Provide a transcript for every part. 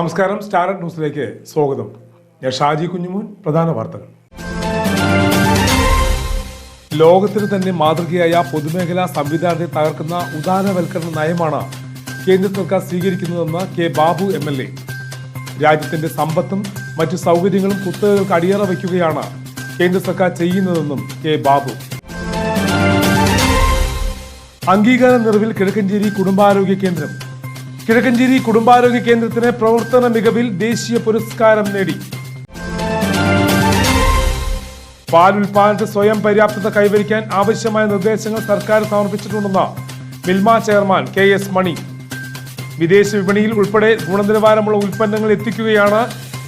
നമസ്കാരം സ്റ്റാർട്ട് ന്യൂസിലേക്ക് സ്വാഗതം. ഞാൻ ഷാജി കുഞ്ഞുമോൻ പ്രധാന വാർത്തകൾ. ലോകത്തിന് തന്നെ മാതൃകയായ പൊതുമേഖലാ സംവിധാനത്തെ തകർക്കുന്ന ഉദാരവൽക്കരണ നയമാണ് കേന്ദ്ര സർക്കാർ സ്വീകരിക്കുന്നതെന്ന് K Babu M L A. രാജ്യത്തിന്റെ സമ്പത്തും മറ്റു സൗകര്യങ്ങളും കുത്തകകൾക്ക് അടിയറ വയ്ക്കുകയാണ് കേന്ദ്ര സർക്കാർ ചെയ്യുന്നതെന്നും കെ ബാബു. അംഗീകാര നിറവിൽ കിഴക്കഞ്ചേരി കുടുംബാരോഗ്യ കേന്ദ്രം കിഴക്കഞ്ചേരി കുടുംബാരോഗ്യ കേന്ദ്രത്തിന് പ്രവർത്തന മികവിൽ ദേശീയ പുരസ്കാരം നേടി. പാൽ ഉൽപാദനത്തിൽ സ്വയം പര്യാപ്തത കൈവരിക്കാൻ ആവശ്യമായ നിർദ്ദേശങ്ങൾ സർക്കാർ സമർപ്പിച്ചിട്ടുണ്ടെന്ന് Milma chairman K S Mani. വിദേശ വിപണിയിൽ ഉൾപ്പെടെ ഗുണനിലവാരമുള്ള ഉൽപ്പന്നങ്ങൾ എത്തിക്കുകയാണ്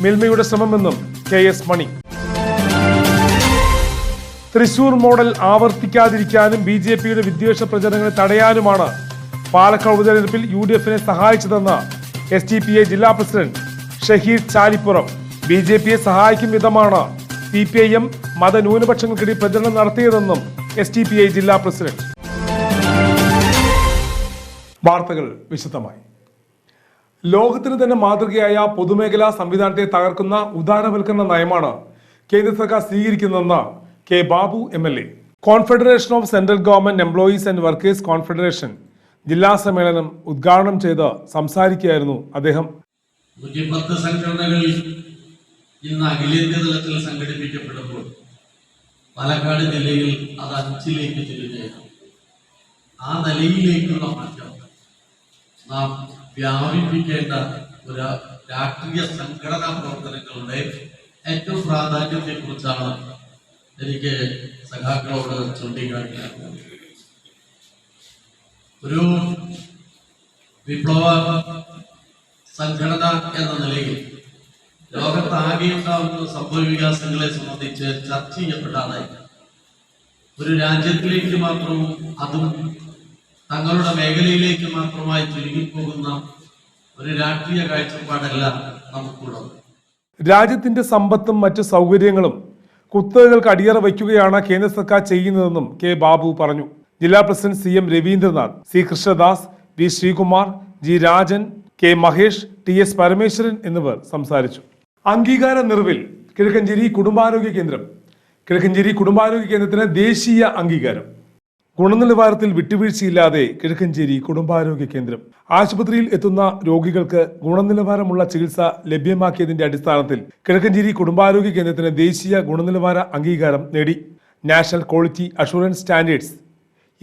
മിൽമയുടെ ശ്രമമെന്നും K S Mani. Thrissur model ആവർത്തിക്കാതിരിക്കാനും B J പിയുടെ വിദ്വേഷ പ്രചരണങ്ങളെ തടയാനുമാണ് പാലക്കാട് ഉപതെരഞ്ഞെടുപ്പിൽ യു ഡി എഫിനെ സഹായിച്ചതെന്ന് എസ് ഡി പി ഐ ജില്ലാ president Shaheed Chalippuram. B J പിയെ സഹായിക്കും വിധമാണ് സി പി ഐ എം മതന്യൂനപക്ഷങ്ങൾക്കിടയിൽ പ്രചരണം നടത്തിയതെന്നും എസ് ഡി പി ഐ ജില്ലാ പ്രസിഡന്റ്. വാർത്തകൾ വിശദമായി. ലോകത്തിന് തന്നെ മാതൃകയായ പൊതുമേഖലാ സംവിധാനത്തെ തകർക്കുന്ന ഉദാരവൽക്കരണ നയമാണ് കേന്ദ്ര സർക്കാർ സ്വീകരിക്കുന്നതെന്ന് K Babu M L A. Confederation of central government employees and workers confederation ജില്ലാ സമ്മേളനം ഉദ്ഘാടനം ചെയ്ത് സംസാരിക്കുകയായിരുന്നു അദ്ദേഹം. നൂറ്റിപ്പത്ത് സംഘടനകൾ ഇന്ന് അഖിലേന്ത്യാ തലത്തിൽ സംഘടിപ്പിക്കപ്പെടുമ്പോൾ പാലക്കാട് ജില്ലയിൽ അത് അഞ്ചിലേക്ക് ചുരുങ്ങുകയാണ് ആ നിലയിലേക്കുള്ള മാറ്റം നാം വ്യാപിപ്പിക്കേണ്ട ഒരു രാഷ്ട്രീയ സംഘടനാ പ്രവർത്തനങ്ങളുടെ ഏറ്റവും പ്രാധാന്യത്തെക്കുറിച്ചാണ് എനിക്ക് സഖാക്കളോട് ചൂണ്ടിക്കാണിക്കാൻ ഒരു വിപ്ലവ സംഘടന എന്ന നിലയിൽ ലോകത്താകെ ഉണ്ടാകുന്ന സംഭവ വികാസങ്ങളെ സംബന്ധിച്ച് ചർച്ച ചെയ്യപ്പെട്ടാണ്. ഒരു രാജ്യത്തിലേക്ക് മാത്രവും അതും തങ്ങളുടെ മേഖലയിലേക്ക് മാത്രമായി ചുരുങ്ങിപ്പോകുന്ന ഒരു രാഷ്ട്രീയ കാഴ്ചപ്പാടല്ല നമുക്കുള്ളത്. രാജ്യത്തിന്റെ സമ്പത്തും മറ്റു സൗകര്യങ്ങളും കുത്തകകൾക്ക് അടിയറ വയ്ക്കുകയാണ് കേന്ദ്ര സർക്കാർ ചെയ്യുന്നതെന്നും കെ ബാബു പറഞ്ഞു. ജില്ലാ president C M Raveendranath C Krishnadas V Sreekumar G Rajan K Mahesh T S Parameswaran എന്നിവർ സംസാരിച്ചു. അംഗീകാര നിറവിൽ കിഴക്കഞ്ചേരി കുടുംബാരോഗ്യ കേന്ദ്രം കിഴക്കഞ്ചേരി കുടുംബാരോഗ്യ കേന്ദ്രത്തിന് ദേശീയ അംഗീകാരം. ഗുണനിലവാരത്തിൽ വിട്ടുവീഴ്ചയില്ലാതെ കിഴക്കഞ്ചേരി കുടുംബാരോഗ്യ കേന്ദ്രം. ആശുപത്രിയിൽ എത്തുന്ന രോഗികൾക്ക് ഗുണനിലവാരമുള്ള ചികിത്സ ലഭ്യമാക്കിയതിന്റെ അടിസ്ഥാനത്തിൽ കിഴക്കഞ്ചേരി കുടുംബാരോഗ്യ കേന്ദ്രത്തിന് ദേശീയ ഗുണനിലവാര അംഗീകാരം നേടി. National quality assurance standards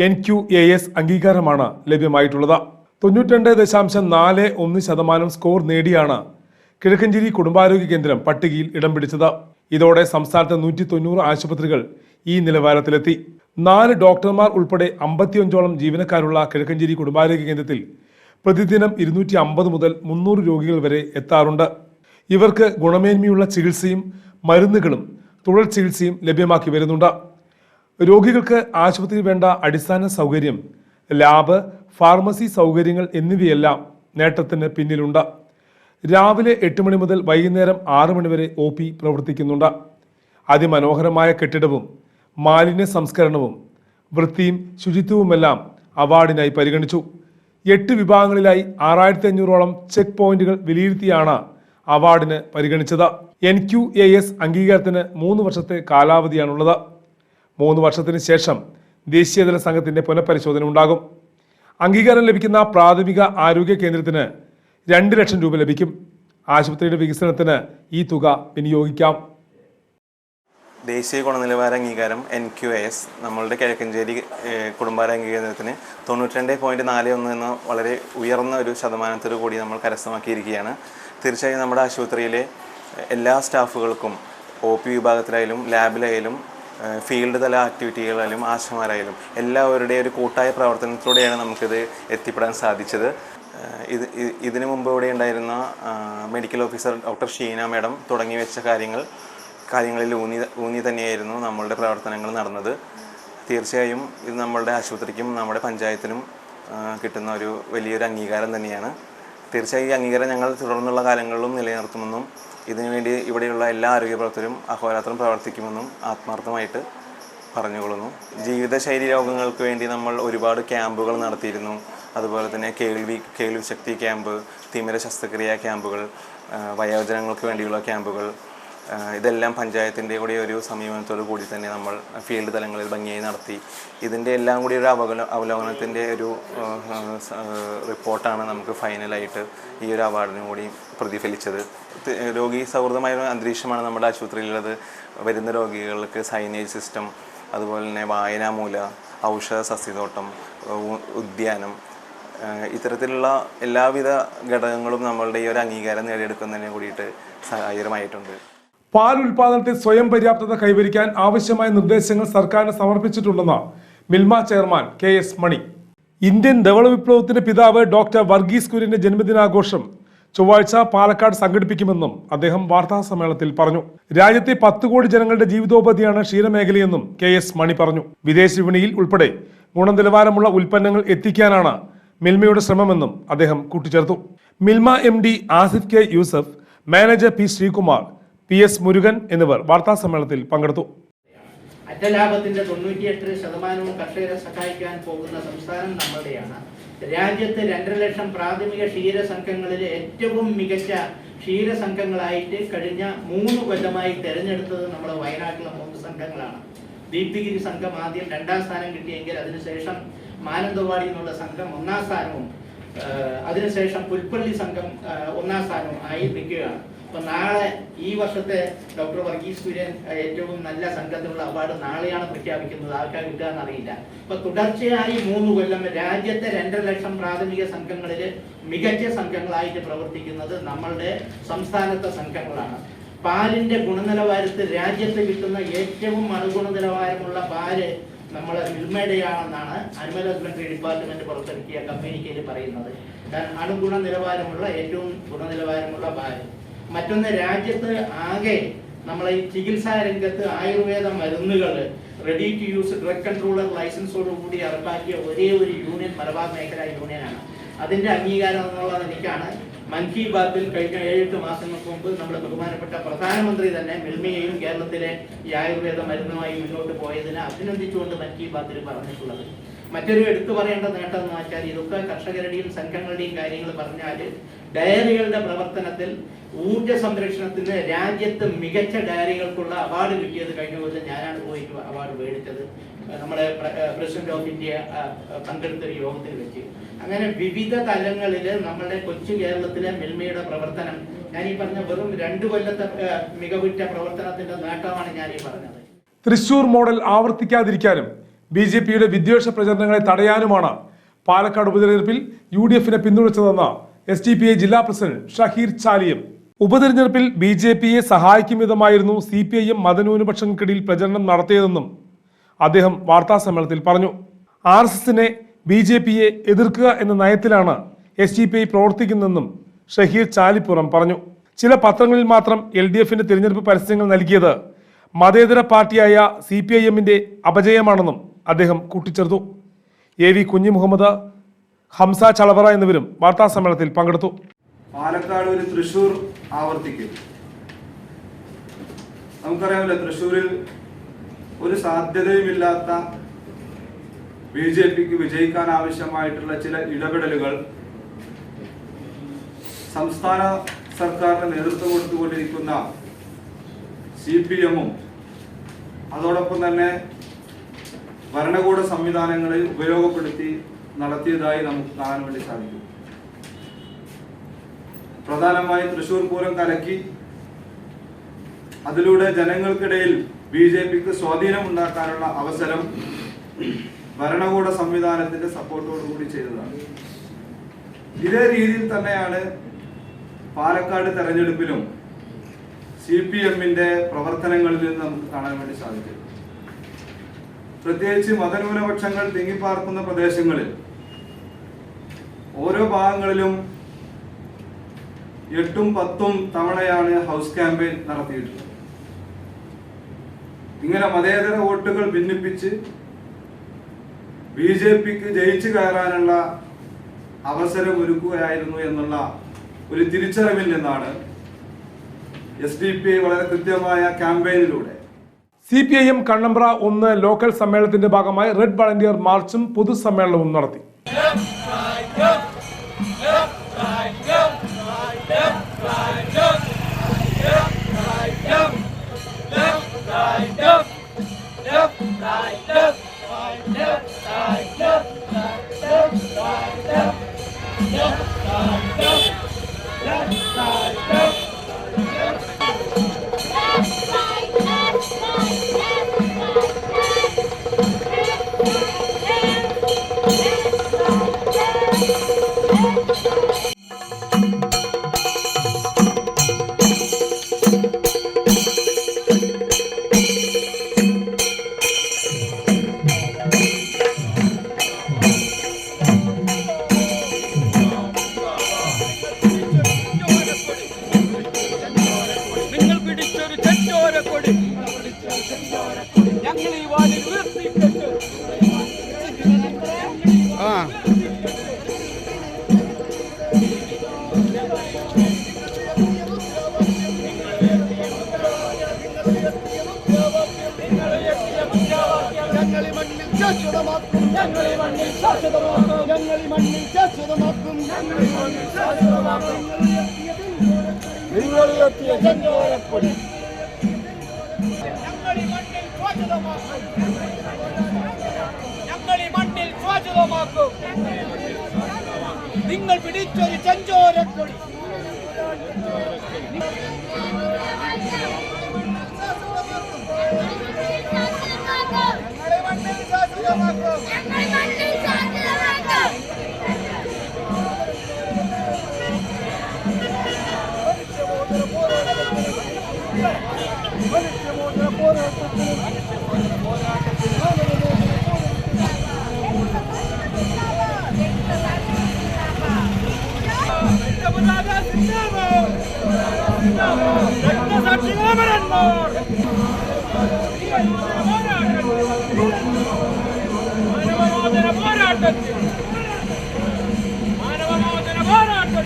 N Q A S അംഗീകാരമാണ് ലഭ്യമായിട്ടുള്ളത്. തൊണ്ണൂറ്റിരണ്ട് ദശാംശം നാല് ഒന്ന് ശതമാനം സ്കോർ നേടിയാണ് കിഴക്കഞ്ചേരി കുടുംബാരോഗ്യ കേന്ദ്രം പട്ടികയിൽ ഇടം പിടിച്ചത്. ഇതോടെ സംസ്ഥാനത്തെ നൂറ്റി തൊണ്ണൂറ് ആശുപത്രികൾ ഈ നിലവാരത്തിലെത്തി. നാല് ഡോക്ടർമാർ ഉൾപ്പെടെ അമ്പത്തിയഞ്ചോളം ജീവനക്കാരുള്ള കിഴക്കഞ്ചേരി കുടുംബാരോഗ്യ കേന്ദ്രത്തിൽ പ്രതിദിനം ഇരുന്നൂറ്റി അമ്പത് മുതൽ മുന്നൂറ് രോഗികൾ വരെ എത്താറുണ്ട്. ഇവർക്ക് ഗുണമേന്മയുള്ള ചികിത്സയും മരുന്നുകളും തുടർ ചികിത്സയും ലഭ്യമാക്കി വരുന്നുണ്ട്. രോഗികൾക്ക് ആശുപത്രിയിൽ വേണ്ട അടിസ്ഥാന സൗകര്യം ലാബ് ഫാർമസി സൗകര്യങ്ങൾ എന്നിവയെല്ലാം നേട്ടത്തിന് പിന്നിലുണ്ട്. രാവിലെ എട്ട് മണി മുതൽ വൈകുന്നേരം ആറ് മണിവരെ ഒ പി പ്രവർത്തിക്കുന്നുണ്ട്. അതിമനോഹരമായ കെട്ടിടവും മാലിന്യ സംസ്കരണവും വൃത്തിയും ശുചിത്വവുമെല്ലാം അവാർഡിനായി പരിഗണിച്ചു. എട്ട് വിഭാഗങ്ങളിലായി ആറായിരത്തി അഞ്ഞൂറോളം ചെക്ക് പോയിന്റുകൾ വിലയിരുത്തിയാണ് അവാർഡിന് പരിഗണിച്ചത്. എൻ ക്യു എ എസ് അംഗീകാരത്തിന് മൂന്ന് വർഷത്തെ കാലാവധിയാണുള്ളത്. മൂന്ന് വർഷത്തിന് ശേഷം ദേശീയതല സംഘത്തിന്റെ പുനഃപരിശോധന ഉണ്ടാകും. അംഗീകാരം ലഭിക്കുന്ന പ്രാഥമിക ആരോഗ്യ കേന്ദ്രത്തിന് രണ്ട് ലക്ഷം രൂപ ലഭിക്കും. ആശുപത്രിയുടെ വികസനത്തിന് ഈ തുക വിനിയോഗിക്കാം. ദേശീയ ഗുണനിലവാര അംഗീകാരം എൻ ക്യു എസ് നമ്മളുടെ കിഴക്കഞ്ചേരി കുടുംബാരോഗ്യ കേന്ദ്രത്തിന് തൊണ്ണൂറ്റിരണ്ട് പോയിന്റ് നാല് ഒന്ന് എന്ന വളരെ ഉയർന്ന ഒരു ശതമാനത്തോടു കൂടി നമ്മൾ കരസ്ഥമാക്കിയിരിക്കുകയാണ്. തീർച്ചയായും നമ്മുടെ ആശുപത്രിയിലെ എല്ലാ സ്റ്റാഫുകൾക്കും ഒ പി വിഭാഗത്തിലായാലും ലാബിലായാലും ഫീൽഡ് തല ആക്ടിവിറ്റികളായാലും ആശമാരായാലും എല്ലാവരുടെയും ഒരു കൂട്ടായ പ്രവർത്തനത്തിലൂടെയാണ് നമുക്കിത് എത്തിപ്പെടാൻ സാധിച്ചത്. ഇത് ഇതിനു മുമ്പ് ഇവിടെ ഉണ്ടായിരുന്ന medical officer doctor Sheena madam തുടങ്ങി വെച്ച കാര്യങ്ങൾ കാര്യങ്ങളിൽ ഊന്നി ഊന്നി തന്നെയായിരുന്നു നമ്മളുടെ പ്രവർത്തനങ്ങൾ നടന്നത്. തീർച്ചയായും ഇത് നമ്മളുടെ ആശുപത്രിക്കും നമ്മുടെ പഞ്ചായത്തിനും കിട്ടുന്ന ഒരു വലിയൊരു അംഗീകാരം തന്നെയാണ്. തീർച്ചയായും ഈ അംഗീകാരം ഞങ്ങൾ തുടർന്നുള്ള കാലങ്ങളിലും നിലനിർത്തുമെന്നും ഇതിനുവേണ്ടി ഇവിടെയുള്ള എല്ലാ ആരോഗ്യ പ്രവർത്തകരും അഹോരാത്രം പ്രവർത്തിക്കുമെന്നും ആത്മാർത്ഥമായിട്ട് പറഞ്ഞുകൊള്ളുന്നു. ജീവിതശൈലി രോഗങ്ങൾക്ക് വേണ്ടി നമ്മൾ ഒരുപാട് ക്യാമ്പുകൾ നടത്തിയിരുന്നു. അതുപോലെ തന്നെ കേൾവി കേൾവി ശക്തി ക്യാമ്പ് തിമിര ശസ്ത്രക്രിയാ ക്യാമ്പുകൾ വയോജനങ്ങൾക്ക് വേണ്ടിയുള്ള ക്യാമ്പുകൾ ഇതെല്ലാം പഞ്ചായത്തിന്റെ കൂടി ഒരു സമീപനത്തോടു കൂടി തന്നെ നമ്മൾ ഫീൽഡ് തലങ്ങളിൽ ഭംഗിയായി നടത്തി. ഇതിന്റെ എല്ലാം കൂടി ഒരു അവലോകന അവലോകനത്തിന്റെ ഒരു റിപ്പോർട്ടാണ് നമുക്ക് ഫൈനലായിട്ട് ഈ ഒരു അവാർഡിനും കൂടി പ്രതിഫലിച്ചത്. രോഗി സൗഹൃദമായ അന്തരീക്ഷമാണ് നമ്മുടെ ആശുപത്രിയിലുള്ളത്. വരുന്ന രോഗികൾക്ക് സൈനേജ് സിസ്റ്റം അതുപോലെ തന്നെ വായനാമൂല ഔഷധ സസ്യതോട്ടം ഉദ്യാനം ഇത്തരത്തിലുള്ള എല്ലാവിധ ഘടകങ്ങളും നമ്മളുടെ ഈ ഒരു അംഗീകാരം നേടിയെടുക്കുന്നതിന് കൂടിയിട്ട് സഹായകരമായിട്ടുണ്ട്. പാൽ ഉൽപാദനത്തിൽ സ്വയം പര്യാപ്തത കൈവരിക്കാൻ ആവശ്യമായ നിർദ്ദേശങ്ങൾ സർക്കാരിന് സമർപ്പിച്ചിട്ടുണ്ടെന്ന് Milma chairman K S Mani. Indian ധവള വിപ്ലവത്തിന്റെ പിതാവ് ഡോക്ടർ വർഗീസ് കുര്യന്റെ ജന്മദിനാഘോഷം ചൊവ്വാഴ്ച പാലക്കാട് സംഘടിപ്പിക്കുമെന്നും അദ്ദേഹം വാർത്താ സമ്മേളനത്തിൽ പറഞ്ഞു. രാജ്യത്തെ പത്ത് കോടി ജനങ്ങളുടെ ജീവിതോപാധിയാണ് ക്ഷീരമേഖലയെന്നും കെ എസ് മണി പറഞ്ഞു. വിദേശ വിപണിയിൽ ഉൾപ്പെടെ ഗുണനിലവാരമുള്ള ഉൽപ്പന്നങ്ങൾ എത്തിക്കാനാണ് മിൽമയുടെ ശ്രമമെന്നും അദ്ദേഹം കൂട്ടിച്ചേർത്തു. Milma M D Asif K Yusuf manager P Sreekumar P S Murugan എന്നിവർ വാർത്താ സമ്മേളനത്തിൽ പങ്കെടുത്തു. അറ്റലാഭത്തിന്റെ തൊണ്ണൂറ്റിയെട്ട് ശതമാനവും കർഷകരെ സഹായിക്കാൻ പോകുന്ന സംസ്ഥാനം നമ്മളുടെയാണ്. രാജ്യത്ത് രണ്ടര ലക്ഷം പ്രാഥമിക ക്ഷീര സംഘങ്ങളിൽ ഏറ്റവും മികച്ച ക്ഷീര ക്ഷീരസംഘങ്ങളായിട്ട് കഴിഞ്ഞ മൂന്ന് കൊല്ലമായി തെരഞ്ഞെടുത്തത് നമ്മുടെ വയനാട്ടിലെ മൂന്ന് സംഘങ്ങളാണ്. ദീപ്തിഗിരി സംഘം ആദ്യം രണ്ടാം സ്ഥാനം കിട്ടിയെങ്കിൽ അതിനുശേഷം മാനന്തവാടി എന്നുള്ള സംഘം ഒന്നാം സ്ഥാനവും അതിനുശേഷം പുൽപ്പള്ളി സംഘം ഒന്നാം സ്ഥാനവും ആയി നിൽക്കുകയാണ്. അപ്പൊ നാളെ ഈ വർഷത്തെ ഡോക്ടർ വർഗീസ് കുര്യൻ ഏറ്റവും നല്ല സംഘത്തിനുള്ള അവാർഡ് നാളെയാണ് പ്രഖ്യാപിക്കുന്നത്. ആർക്കാ കിട്ടുക എന്നറിയില്ല. അപ്പൊ തുടർച്ചയായി മൂന്ന് കൊല്ലം രാജ്യത്തെ രണ്ടര ലക്ഷം പ്രാഥമിക സംഘങ്ങളിൽ മികച്ച സംഘങ്ങളായിട്ട് പ്രവർത്തിക്കുന്നത് നമ്മളുടെ സംസ്ഥാനത്തെ സംഘങ്ങളാണ്. പാലിന്റെ ഗുണനിലവാരത്തിൽ രാജ്യത്ത് കിട്ടുന്ന ഏറ്റവും അണുഗുണനിലവാരമുള്ള പാൽ നമ്മളെ മിൽമയുടെയാണെന്നാണ് അനിമൽ ഹസ്ബൻഡറി ഡിപ്പാർട്ട്മെന്റ് പുറത്തിറക്കിയ കമ്മ്യൂണിക്കയിൽ പറയുന്നത്. കാരണം അണുഗുണ നിലവാരമുള്ള ഏറ്റവും ഗുണനിലവാരമുള്ള പാൽ. മറ്റൊന്ന് രാജ്യത്ത് ആകെ നമ്മളെ ഈ ചികിത്സാ രംഗത്ത് ആയുർവേദ മരുന്നുകൾ ready to use drug controller ലൈസൻസോട് കൂടി ഇറപ്പാക്കിയ ഒരേ ഒരു യൂണിയൻ മലബാർ മേഖല യൂണിയനാണ്. അതിന്റെ അംഗീകാരം എന്നുള്ള നിലയ്ക്കാണ് മൻ കി ബാത്തിൽ കഴിഞ്ഞ ഏഴെട്ട് മാസങ്ങൾക്ക് മുമ്പ് നമ്മുടെ ബഹുമാനപ്പെട്ട പ്രധാനമന്ത്രി തന്നെ മിൽമയെയും കേരളത്തിലെ ഈ ആയുർവേദ മരുന്നുമായി മുന്നോട്ട് പോയതിനെ അഭിനന്ദിച്ചുകൊണ്ട് മൻ കി ബാത്തിൽ പറഞ്ഞിട്ടുള്ളത്. മറ്റൊരു എടുത്തു പറയേണ്ട നേട്ടം എന്ന് വെച്ചാൽ ഇതൊക്കെ കർഷകരുടെയും സംഘങ്ങളുടെയും കാര്യങ്ങൾ പറഞ്ഞാൽ ഡയറികളുടെ പ്രവർത്തനത്തിൽ ഊർജ സംരക്ഷണത്തിന് രാജ്യത്ത് മികച്ച ഡയറികൾക്കുള്ള അവാർഡ് കിട്ടിയത് കഴിഞ്ഞ കൊല്ലം ഞാനാണ് പോയി അവാർഡ് മേടിച്ചത്. നമ്മുടെ പ്രസിഡന്റ് ഓഫ് ഇന്ത്യ പങ്കെടുത്ത ഒരു യോഗത്തിൽ വെച്ച്. അങ്ങനെ വിവിധ തലങ്ങളിൽ നമ്മുടെ കൊച്ചു കേരളത്തിലെ മിൽമയുടെ പ്രവർത്തനം ഞാൻ ഈ പറഞ്ഞ വെറും രണ്ടു കൊല്ലത്തെ മികവുറ്റ പ്രവർത്തനത്തിന്റെ നേട്ടമാണ് ഞാൻ ഈ പറഞ്ഞത്. തൃശൂർ മോഡൽ ആവർത്തിക്കാതിരിക്കാനും ബി ജെ പിയുടെ വിദ്വേഷ പ്രചരണങ്ങളെ തടയാനുമാണ് പാലക്കാട് ഉപതെരഞ്ഞെടുപ്പിൽ യു ഡി എഫിനെ പിന്തുണച്ചതെന്ന് എസ് ഡി പി ഐ ജില്ലാ പ്രസിഡന്റ് ഷഹീർ ചാലിയം. ഉപതെരഞ്ഞെടുപ്പിൽ ബി ജെ പിയെ സഹായിക്കും വിധമായിരുന്നു സി പി ഐ എം മതന്യൂനപക്ഷങ്ങൾക്കിടയിൽ പ്രചരണം നടത്തിയതെന്നും അദ്ദേഹം വാർത്താ സമ്മേളനത്തിൽ പറഞ്ഞു. ആർ എസ് എസിനെ ബി ജെ പിയെ എതിർക്കുക എന്ന നയത്തിലാണ് എസ് ഡി പി ഐ പ്രവർത്തിക്കുന്നതെന്നും ഷഹീർ ചാലിപ്പുറം പറഞ്ഞു. ചില പത്രങ്ങളിൽ മാത്രം എൽ ഡി എഫിന്റെ തിരഞ്ഞെടുപ്പ് പരസ്യങ്ങൾ നൽകിയത് മതേതര പാർട്ടിയായ സി പി ഐ എമ്മിന്റെ അപജയമാണെന്നും അദ്ദേഹം കൂട്ടിച്ചേർത്തു. എ വി കുഞ്ഞി മുഹമ്മദ് ഹംസ ചളവറ എന്നിവരും വാർത്താ സമ്മേളനത്തിൽ പങ്കെടുത്തു. പാലക്കാട് ഒരു തൃശൂർ ആവർത്തിക്കും. നമുക്കറിയാമല്ലോ തൃശൂരിൽ ഒരു സാധ്യതയുമില്ലാത്ത ബി ജെ പിക്ക് വിജയിക്കാൻ ആവശ്യമായിട്ടുള്ള ചില ഇടപെടലുകൾ സംസ്ഥാന സർക്കാരിന് നേതൃത്വം കൊടുത്തുകൊണ്ടിരിക്കുന്ന സി പി എമ്മും അതോടൊപ്പം തന്നെ ഭരണകൂട സംവിധാനങ്ങളെ ഉപയോഗപ്പെടുത്തി നടത്തിയതായി നമുക്ക് കാണാൻ വേണ്ടി സാധിക്കും. പ്രധാനമായും തൃശൂർ പൂരം കലക്കി അതിലൂടെ ജനങ്ങൾക്കിടയിൽ ബി ജെ പിക്ക് സ്വാധീനം ഉണ്ടാക്കാനുള്ള അവസരം ഭരണകൂട സംവിധാനത്തിന്റെ സപ്പോർട്ടോടുകൂടി ചെയ്തതാണ്. ഇതേ രീതിയിൽ തന്നെയാണ് പാലക്കാട് തെരഞ്ഞെടുപ്പിലും സി പി എമ്മിന്റെ പ്രവർത്തനങ്ങളിൽ നിന്ന് നമുക്ക് കാണാൻ വേണ്ടി സാധിക്കും പ്രത്യേകിച്ച് മതന്യൂനപക്ഷങ്ങൾ തിങ്ങിപ്പാർക്കുന്ന പ്രദേശങ്ങളിൽ ഓരോ ഭാഗങ്ങളിലും എട്ടും പത്തും തവണയാണ് ഹൗസ് ക്യാമ്പയിൻ നടത്തിയിട്ടുള്ളത്. ഇങ്ങനെ മതേതര വോട്ടുകൾ ഭിന്നിപ്പിച്ച് ബി ജെ പിക്ക് ജയിച്ചു കയറാനുള്ള അവസരം ഒരുക്കുകയായിരുന്നു എന്നുള്ള ഒരു തിരിച്ചറിവിൽ നിന്നാണ് എസ് ഡി പി വളരെ കൃത്യമായ ക്യാമ്പയിനിലൂടെ C P I M Kannambra ഒന്ന് ലോക്കൽ സമ്മേളനത്തിന്റെ ഭാഗമായി റെഡ് വളണ്ടിയർ മാർച്ചും പൊതുസമ്മേളനവും നടത്തി. ഞങ്ങളി മണ്ണിൽ ശാശ്വതമാക്കും ഞങ്ങളി മണ്ണിൽ ശാശ്വതമാക്കും നിങ്ങൾ പിടിച്ചൊരു ചെഞ്ചോരക്കൊടി ഞങ്ങളി മണ്ണിൽ మానవ మానవ పోరాటం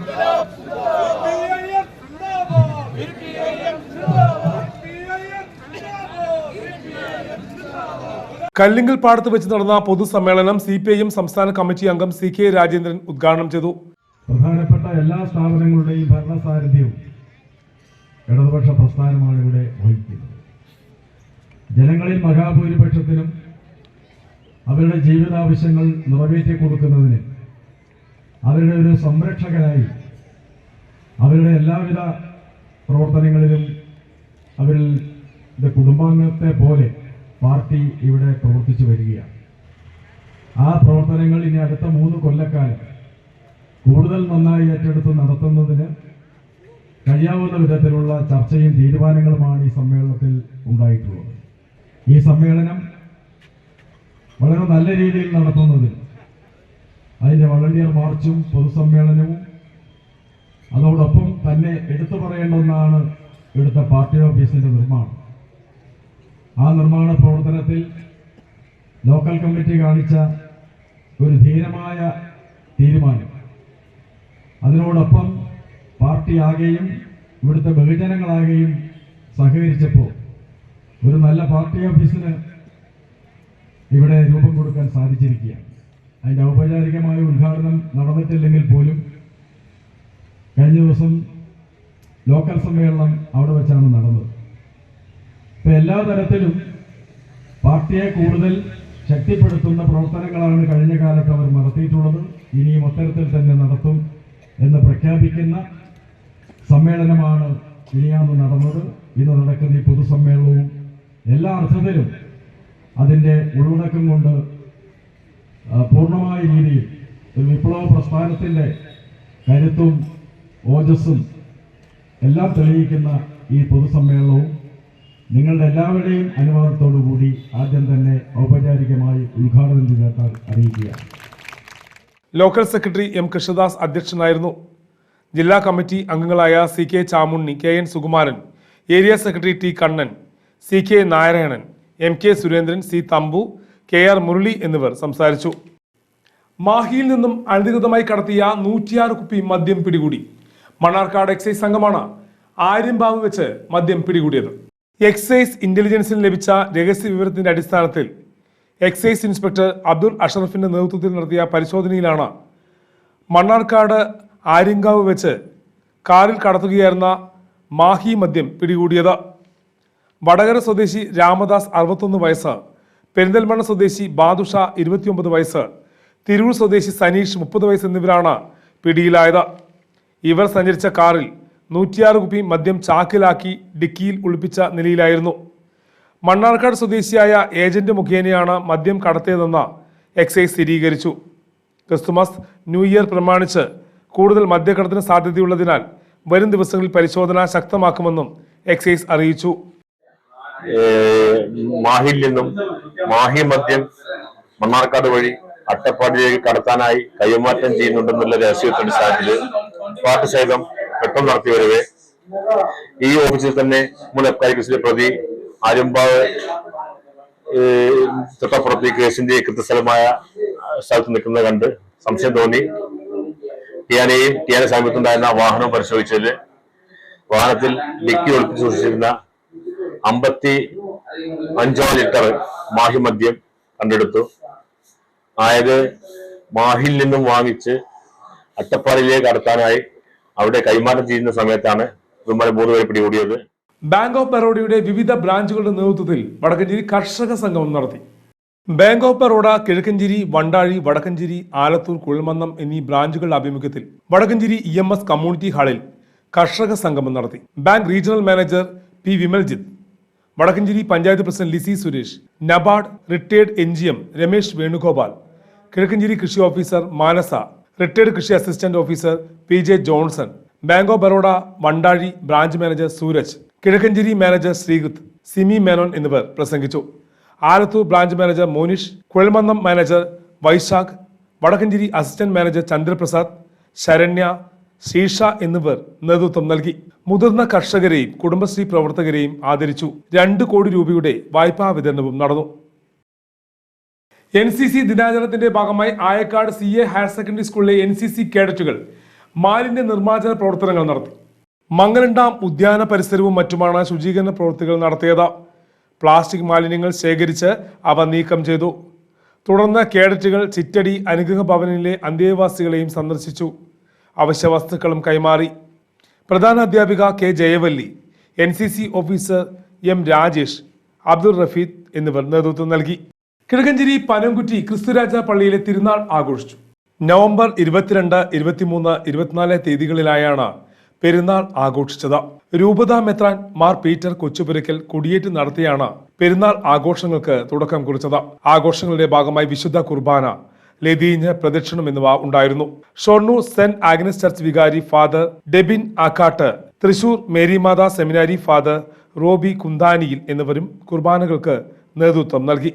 കല്ലിങ്കൽ പാടത്ത് വെച്ച് നടന്ന പൊതുസമ്മേളനം സി പി ഐ എം സംസ്ഥാന കമ്മിറ്റി അംഗം സി കെ രാജേന്ദ്രൻ ഉദ്ഘാടനം ചെയ്തു. പ്രധാനപ്പെട്ട എല്ലാ സ്ഥാപനങ്ങളുടെയും ഭരണസാരഥ്യവും ഇടതുപക്ഷ പ്രസ്ഥാനമാണ് ഇവിടെ വഹിക്കുന്നത്. ജനങ്ങളിൽ മഹാഭൂരിപക്ഷത്തിനും അവരുടെ ജീവിതാവശ്യങ്ങൾ നിറവേറ്റി കൊടുക്കുന്നതിന് അവരുടെ ഒരു സംരക്ഷകനായി അവരുടെ എല്ലാവിധ പ്രവർത്തനങ്ങളിലും അവരിൽ കുടുംബാംഗത്തെ പോലെ പാർട്ടി ഇവിടെ പ്രവർത്തിച്ചു വരികയാണ്. ആ പ്രവർത്തനങ്ങൾ ഇനി അടുത്ത മൂന്ന് കൊല്ലക്കാലം കൂടുതൽ നന്നായി ഏറ്റെടുത്ത് നടത്തുന്നതിന് കഴിയാവുന്ന വിധത്തിലുള്ള ചർച്ചയും തീരുമാനങ്ങളുമാണ് ഈ സമ്മേളനത്തിൽ ഉണ്ടായിട്ടുള്ളത്. ഈ സമ്മേളനം വളരെ നല്ല രീതിയിൽ നടത്തുന്നതിൽ അതിന്റെ വളണ്ടിയർ മാർച്ചും പൊതുസമ്മേളനവും അതോടൊപ്പം തന്നെ എടുത്തു പറയേണ്ട ഒന്നാണ് ഇവിടുത്തെ പാർട്ടി ഓഫീസിന്റെ നിർമ്മാണം. ആ നിർമ്മാണ പ്രവർത്തനത്തിൽ ലോക്കൽ കമ്മിറ്റി കാണിച്ച ഒരു ധീരമായ തീരുമാനം. അതിനോടൊപ്പം പാർട്ടി ആകെയും ഇവിടുത്തെ ബഹുജനങ്ങളാകെയും സഹകരിച്ചപ്പോൾ ഒരു നല്ല പാർട്ടി ഓഫീസിന് ഇവിടെ രൂപം കൊടുക്കാൻ സാധിച്ചിരിക്കുകയാണ്. അതിന്റെ ഔപചാരികമായ ഉദ്ഘാടനം നടന്നിട്ടില്ലെങ്കിൽ പോലും കഴിഞ്ഞ ദിവസം ലോക്കൽ സമ്മേളനം അവിടെ വെച്ചാണ് നടന്നത്. ഇപ്പൊ എല്ലാ തരത്തിലും പാർട്ടിയെ കൂടുതൽ ശക്തിപ്പെടുത്തുന്ന പ്രവർത്തനങ്ങളാണ് കഴിഞ്ഞ കാലത്ത് അവർ നടത്തിയിട്ടുള്ളത്. ഇനിയും അത്തരത്തിൽ തന്നെ നടത്തും എന്ന് പ്രഖ്യാപിക്കുന്ന സമ്മേളനമാണ് ഇനിയാന്ന് നടന്നത്. ഇന്ന് നടക്കുന്ന ഈ പൊതുസമ്മേളനവും എല്ലാ അർത്ഥത്തിലും അതിന്റെ ഉള്ളടക്കം കൊണ്ട് പൂർണമായ രീതിയിൽ ഒരു വിപ്ലവ പ്രസ്ഥാനത്തിന്റെ കരുത്തും ഓജസ്സും എല്ലാം തെളിയിക്കുന്ന ഈ പൊതുസമ്മേളനവും നിങ്ങളുടെ എല്ലാവരുടെയും അനുവാദത്തോടുകൂടി ആദ്യം തന്നെ ഔപചാരികമായി ഉദ്ഘാടനം ചെയ്താൽ അറിയിക്കുകയാണ്. ലോക്കൽ സെക്രട്ടറി എം കൃഷ്ണദാസ് അധ്യക്ഷനായിരുന്നു. ജില്ലാ കമ്മിറ്റി അംഗങ്ങളായ C K Chamunni K N Sukumaran area secretary T Kannan C K Narayanan M K Surendran C Thampu K R Murali എന്നിവർ സംസാരിച്ചു. മാഹിയിൽ നിന്നും അനധികൃതമായി കടത്തിയ നൂറ്റിയാറ് കുപ്പി മദ്യം പിടികൂടി. മണ്ണാർക്കാട് എക്സൈസ് സംഘമാണ് ആര്യമ്പാവ് വെച്ച് മദ്യം പിടികൂടിയത്. എക്സൈസ് ഇന്റലിജൻസിന് ലഭിച്ച രഹസ്യ വിവരത്തിന്റെ അടിസ്ഥാനത്തിൽ എക്സൈസ് ഇൻസ്പെക്ടർ അബ്ദുൾ അഷറഫിന്റെ നേതൃത്വത്തിൽ നടത്തിയ പരിശോധനയിലാണ് മണ്ണാർക്കാട് ആര്യങ്കാവ് വെച്ച് കാറിൽ കടത്തുകയായിരുന്ന മാഹി മദ്യം പിടികൂടിയത്. വടകര സ്വദേശി രാമദാസ് അറുപത്തൊന്ന് വയസ്സ് പെരിന്തൽമണ്ണ സ്വദേശി ബാദുഷ ഇരുപത്തിയൊമ്പത് വയസ്സ് തിരൂർ സ്വദേശി സനീഷ് മുപ്പത് വയസ്സ് എന്നിവരാണ് പിടിയിലായത്. ഇവർ സഞ്ചരിച്ച കാറിൽ നൂറ്റിയാറ് കുപ്പി മദ്യം ചാക്കിലാക്കി ഡിക്കിയിൽ ഒളിപ്പിച്ച നിലയിലായിരുന്നു. മണ്ണാർക്കാട് സ്വദേശിയായ ഏജന്റ് മുഖേനയാണ് മദ്യം കടത്തിയതെന്ന് എക്സൈസ് സ്ഥിരീകരിച്ചു. ക്രിസ്തുമസ് ന്യൂ ഇയർ പ്രമാണിച്ച് കൂടുതൽ മദ്യക്കടത്തിന് സാധ്യതയുള്ളതിനാൽ വരും ദിവസങ്ങളിൽ പരിശോധന ശക്തമാക്കുമെന്നും എക്സൈസ് അറിയിച്ചു. മാഹിയിൽ നിന്നും മാഹി മദ്യം മണ്ണാർക്കാട് വഴി അട്ടപ്പാടിയിലേക്ക് കടത്താനായി കൈമാറ്റം ചെയ്യുന്നുണ്ടെന്നുള്ള രഹസ്യത്തിന്റെ സാധ്യത. പാട്ട് സഹിതം പെട്ടെന്ന് നടത്തി വരവെ. ഈ ഓഫീസിൽ തന്നെ മുൻ അബ്കാരി കേസിലെ പ്രതി ആര്യമ്പാവ് തൊട്ടപ്പുറത്ത് ഈ കേസിന്റെ കൃത്യസ്ഥലമായ സ്ഥലത്ത് നിൽക്കുന്നത് കണ്ട് സംശയം തോന്നി. ടിയാനെയും ടിയാന സമീപത്തുണ്ടായിരുന്ന വാഹനം പരിശോധിച്ചതിൽ വാഹനത്തിൽ ഡിക്കി ഒളിപ്പിച്ച് സൂക്ഷിച്ചിരുന്ന അമ്പത്തി അഞ്ചോളം ലിറ്റർ മാഹി മദ്യം കണ്ടെടുത്തു. ആയത് മാഹിൽ നിന്നും വാങ്ങിച്ച് അട്ടപ്പാടിയിലേക്ക് കടത്താനായി അവിടെ കൈമാറ്റം ചെയ്യുന്ന സമയത്താണ് ഇവന്മാരെ മൂന്ന് പേര് പിടികൂടിയത്. ബാങ്ക് ഓഫ് ബറോഡയുടെ വിവിധ ബ്രാഞ്ചുകളുടെ നേതൃത്വത്തിൽ വടക്കഞ്ചേരി കർഷക സംഗമം നടത്തി. ബാങ്ക് ഓഫ് ബറോഡ കിഴക്കഞ്ചേരി വണ്ടാഴി വടക്കഞ്ചേരി ആലത്തൂർ കുഴൽമന്നം എന്നീ ബ്രാഞ്ചുകളുടെ ആഭിമുഖ്യത്തിൽ Vadakkencherry E M S community ഹാളിൽ കർഷക സംഗമം നടത്തി. Bank regional manager P Vimaljith Vadakkencherry panchayat president Lissy Suresh NABARD retired N Ramesh Venugopal Kizhakkencherry കൃഷി ഓഫീസർ മാനസ റിട്ടയർഡ് കൃഷി assistant officer P J Johnson bank of Baroda Vandazhi branch manager Sooraj Kizhakkencherry manager Sreekrith Simi Menon എന്നിവർ പ്രസംഗിച്ചു. Alathur branch manager Monish Kuzhalmannam manager Vaisakh Vadakkencherry assistant manager Chandraprasad Saranya Sheesha എന്നിവർ നേതൃത്വം നൽകി. മുതിർന്ന കർഷകരെയും കുടുംബശ്രീ പ്രവർത്തകരെയും ആദരിച്ചു. രണ്ട് കോടി രൂപയുടെ വായ്പാ വിതരണവും നടന്നു. എൻ സി സി ദിനാചരണത്തിന്റെ ഭാഗമായി Ayakkad C A higher secondary സ്കൂളിലെ എൻ സി സി കേഡറ്റുകൾ മാലിന്യ നിർമ്മാർജന പ്രവർത്തനങ്ങൾ നടത്തി. മംഗലം ഉദ്യാന പരിസരവും മറ്റുമാണ് ശുചീകരണ പ്രവൃത്തികൾ നടത്തിയത്. പ്ലാസ്റ്റിക് മാലിന്യങ്ങൾ ശേഖരിച്ച് അവ നീക്കം ചെയ്തു. തുടർന്ന് കേഡറ്റുകൾ ചിറ്റടി അനുഗ്രഹ ഭവനിലെ അന്തേവാസികളെയും സന്ദർശിച്ചു. അവശ്യ വസ്തുക്കളും കൈമാറി. പ്രധാന അധ്യാപിക K Jayavalli N C C officer M Rajesh Abdul Rafeed എന്നിവർ നേതൃത്വം നൽകി. കിഴക്കഞ്ചേരി പനംകുറ്റി ക്രിസ്തുരാജ പള്ളിയിലെ തിരുനാൾ ആഘോഷിച്ചു. നവംബർ ഇരുപത്തിരണ്ട് ഇരുപത്തിമൂന്ന് ഇരുപത്തിനാല് തീയതികളിലായാണ് പെരുന്നാൾ ആഘോഷിച്ചത്. രൂപതാ മെത്രാൻ മാർ പീറ്റർ കൊച്ചുപുരയ്ക്കൽ കുടിയേറ്റ് നടത്തിയാണ് പെരുന്നാൾ ആഘോഷങ്ങൾക്ക് തുടക്കം കുറിച്ചത്. ആഘോഷങ്ങളുടെ ഭാഗമായി വിശുദ്ധ കുർബാന ലതീഞ്ഞ് പ്രദക്ഷിണം എന്നിവ ഉണ്ടായിരുന്നു. ഷൊർണൂർ സെന്റ് ആഗ്നസ് ചർച്ച് വികാരി father Debin Akkatt Thrissur Marymatha seminary father Roby കുന്താനിയിൽ എന്നിവരും കുർബാനകൾക്ക് നേതൃത്വം നൽകി.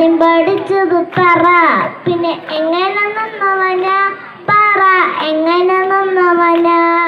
ആദ്യം പഠിച്ചത് പറ. പിന്നെ എങ്ങനെ നിന്നവന? പറ. എങ്ങനെ നന്നവനാ?